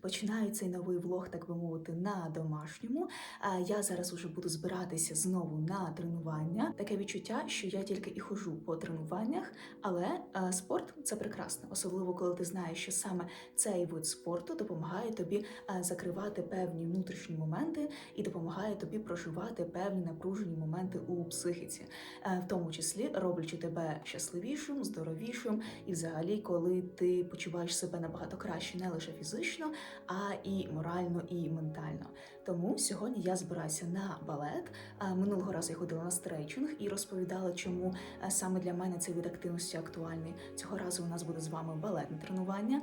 Починаю цей новий влог, так би мовити, на домашньому. Я зараз уже буду збиратися знову на тренування. Таке відчуття, що я тільки і хожу по тренуваннях, але е, спорт це прекрасно, особливо коли ти знаєш, що саме цей вид спорту допомагає тобі е, закривати певні внутрішні моменти і допомагає тобі проживати певні напружені моменти у психіці, Е, в тому числі роблячи тебе щасливішим, здоровішим, і взагалі, коли ти почуваєш себе набагато краще не лише фізично, а і морально, і ментально. Тому сьогодні я збираюся на балет. Минулого разу я ходила на стрейчинг і розповідала, чому саме для мене цей вид активності актуальний. Цього разу у нас буде з вами балетне тренування.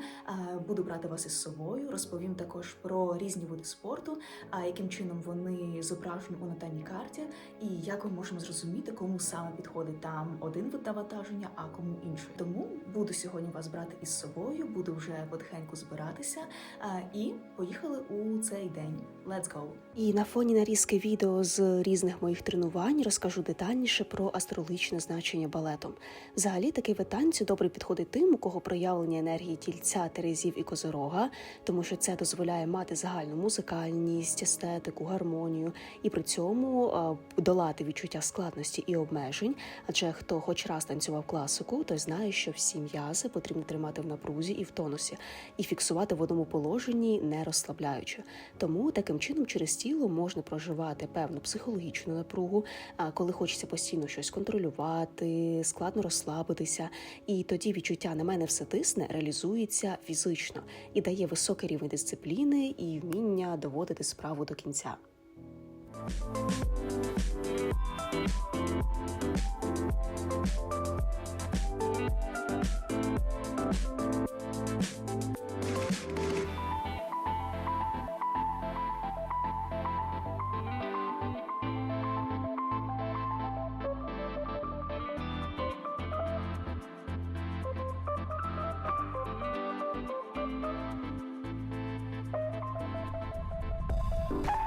Буду брати вас із собою. Розповім також про різні види спорту, а яким чином вони зображені у натальній карті, і як ми можемо зрозуміти, кому саме підходить там один вид навантаження, а кому інший. Тому буду сьогодні вас брати із собою, буду вже потихеньку збиратися. І поїхали у цей день. Let's go! І на фоні нарізки відео з різних моїх тренувань розкажу детальніше про астрологічне значення балетом. Взагалі такий вид танцю добре підходить тим, у кого проявлення енергії тільця, терезів і козирога, тому що це дозволяє мати загальну музикальність, естетику, гармонію і при цьому долати відчуття складності і обмежень. Адже хто хоч раз танцював класику, той знає, що всі м'язи потрібно тримати в напрузі і в тонусі, і фіксувати в одному положенні, не розслабляючи. Тому таким чином через тіло можна проживати певну психологічну напругу, а коли хочеться постійно щось контролювати, складно розслабитися, і тоді відчуття на мене все тисне реалізується фізично і дає високий рівень дисципліни і вміння доводити справу до кінця. Thank you.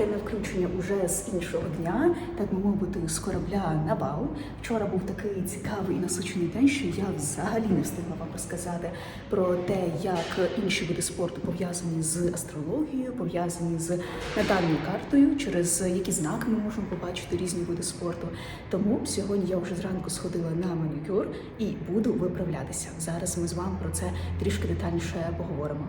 Пряме включення уже з іншого дня, так би мовити, з корабля на бал. Вчора був такий цікавий і насичений день, що я взагалі не встигла вам розказати про те, як інші види спорту пов'язані з астрологією, пов'язані з натальною картою, через які знаки ми можемо побачити різні види спорту. Тому сьогодні я вже зранку сходила на манікюр і буду виправлятися. Зараз ми з вами про це трішки детальніше поговоримо.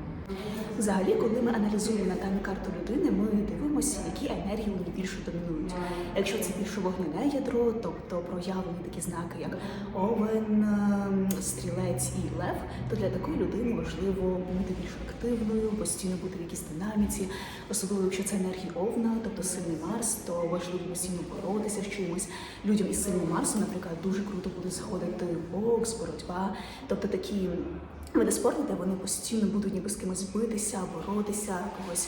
Взагалі, коли ми аналізуємо натальну карту людини, ми дивимося, які енергії ній більше домінують. Якщо це більше вогняне ядро, тобто проявлені такі знаки, як овен, ем, стрілець і лев, то для такої людини важливо бути більш активною, постійно бути в якійсь динаміці, особливо якщо це енергія овна, тобто сильний Марс, то важливо постійно боротися з чимось. Людям із сильним Марсом, наприклад, дуже круто буде заходити бокс, боротьба, тобто такі види спорту, де вони постійно будуть ніби з кимось битися, боротися, когось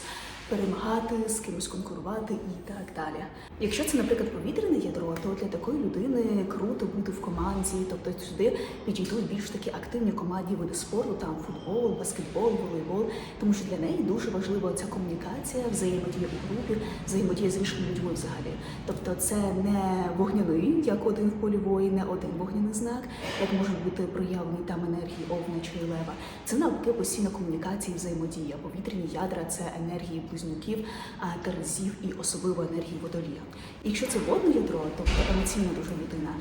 перемагати, з кимось конкурувати і так далі. Якщо це, наприклад, повітряне ядро, то для такої людини круто бути в команді, тобто сюди підійдуть більш такі активні командні види спорту, там футбол, баскетбол, волейбол, тому що для неї дуже важлива ця комунікація, взаємодія у групі, взаємодія з іншими людьми взагалі. Тобто це не вогняний, як один в полі воїн, не один вогняний знак, як можуть бути проявлені там енергії овна чи лева. Це навпаки постійна комунікація і взаємодія. Повітряні ядра це енергії близнюків, терезів і особливо енергії водолія. Якщо це водне ядро, тобто емоційна дуже людина,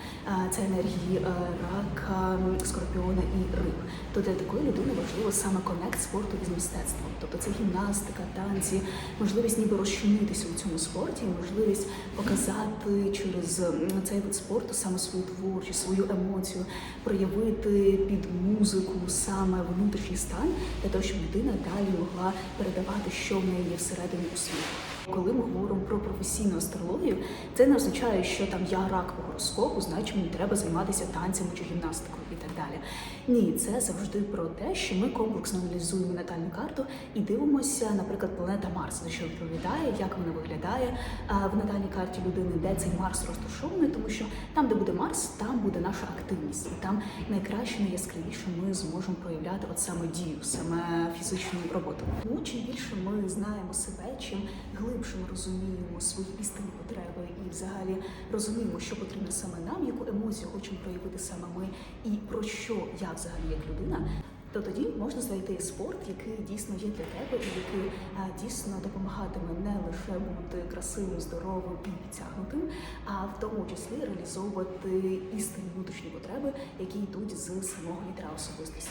це енергії е, рака, скорпіона і риб, то для такої людини важливо саме конект спорту із мистецтвом. Тобто це гімнастика, танці, можливість ніби розчинитися у цьому спорті, можливість показати через цей вид спорту саме свою творчість, свою емоцію, проявити під музику саме внутрішній стан для того, щоб людина далі могла передавати, що в неї є всередині у світі. Коли ми говоримо про професійну астрологію, це не означає, що там я рак по гороскопу, значить мені треба займатися танцями чи гімнастикою і так далі. Ні, це завжди про те, що ми комплексно аналізуємо натальну карту і дивимося, наприклад, планета Марс, за що відповідає, як вона виглядає в натальній карті людини, де цей Марс розташований, тому що там, де буде Марс, там буде наша активність, і там найкраще, найяскравіше ми зможемо проявляти от саме дію, саме фізичну роботу. Ну чим більше ми знаємо себе, чим глибше ми розуміємо свої істинні потреби і взагалі розуміємо, що потрібно саме нам, яку емоцію хочемо проявити саме ми, і про що я взагалі як людина. То тоді можна знайти спорт, який дійсно є для тебе, і який а, дійсно допомагатиме не лише бути красивим, здоровим і підтягнутим, а в тому числі реалізовувати істинні внутрішні потреби, які йдуть з самого літера особистості.